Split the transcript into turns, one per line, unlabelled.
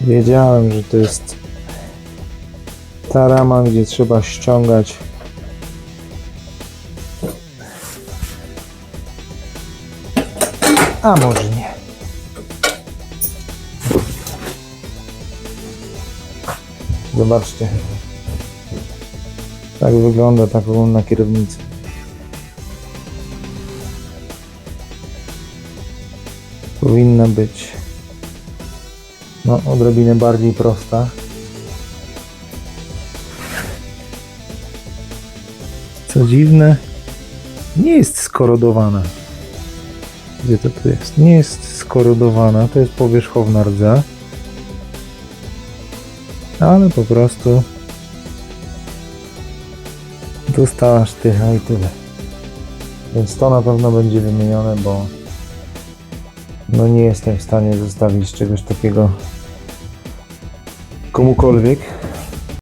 Wiedziałem, że to jest ta rama, gdzie trzeba ściągać A może nie. Zobaczcie. Tak wygląda ta kolumna kierownicy. Powinna być no, odrobinę bardziej prosta. Co dziwne, nie jest skorodowana. Gdzie to tu jest? Nie jest skorodowana, to jest powierzchowna rdza. Ale po prostu dostała sztycha i tyle. Więc to na pewno będzie wymienione, bo no nie jestem w stanie zostawić czegoś takiego como o